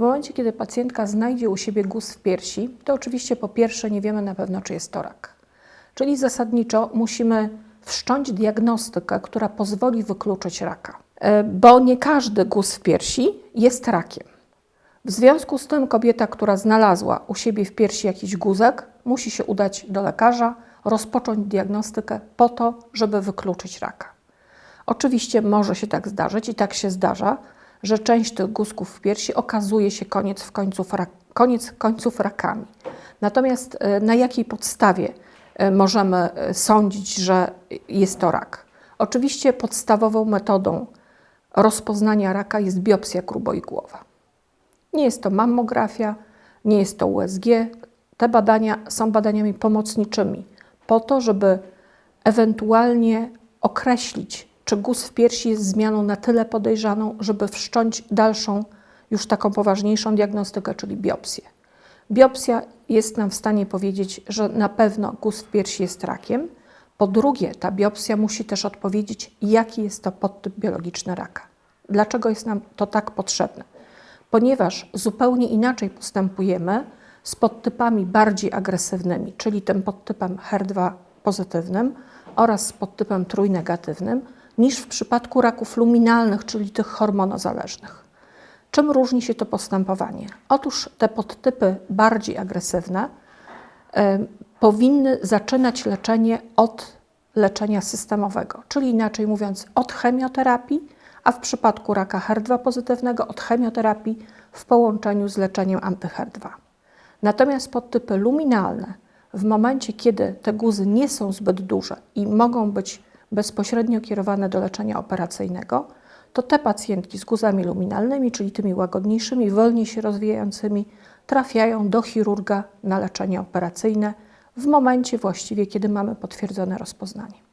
momencie, kiedy pacjentka znajdzie u siebie guz w piersi, to oczywiście po pierwsze nie wiemy na pewno, czy jest to rak. Czyli zasadniczo musimy wszcząć diagnostykę, która pozwoli wykluczyć raka, E, bo nie każdy guz w piersi jest rakiem. W związku z tym kobieta, która znalazła u siebie w piersi jakiś guzek, musi się udać do lekarza, rozpocząć diagnostykę po to, żeby wykluczyć raka. Oczywiście może się tak zdarzyć i tak się zdarza, że część tych guzków w piersi okazuje się koniec, w rak, koniec końców rakami. Natomiast e, na jakiej podstawie e, możemy e, sądzić, że jest to rak? Oczywiście podstawową metodą rozpoznania raka jest biopsja gruboigłowa. Nie jest to mammografia, nie jest to USG. Te badania są badaniami pomocniczymi po to, żeby ewentualnie określić, czy guz w piersi jest zmianą na tyle podejrzaną, żeby wszcząć dalszą, już taką poważniejszą diagnostykę, czyli biopsję. Biopsja jest nam w stanie powiedzieć, że na pewno guz w piersi jest rakiem. Po drugie, ta biopsja musi też odpowiedzieć, jaki jest to podtyp biologiczny raka. Dlaczego jest nam to tak potrzebne? Ponieważ zupełnie inaczej postępujemy z podtypami bardziej agresywnymi, czyli tym podtypem HER2 pozytywnym oraz z podtypem trójnegatywnym, niż w przypadku raków luminalnych, czyli tych hormonozależnych. Czym różni się to postępowanie? Otóż te podtypy bardziej agresywne e, powinny zaczynać leczenie od leczenia systemowego, czyli inaczej mówiąc, od chemioterapii, a w przypadku raka HER2 pozytywnego od chemioterapii w połączeniu z leczeniem anty-HER2. Natomiast podtypy luminalne, w momencie kiedy te guzy nie są zbyt duże i mogą być bezpośrednio kierowane do leczenia operacyjnego, to te pacjentki z guzami luminalnymi, czyli tymi łagodniejszymi, wolniej się rozwijającymi, trafiają do chirurga na leczenie operacyjne w momencie właściwie, kiedy mamy potwierdzone rozpoznanie.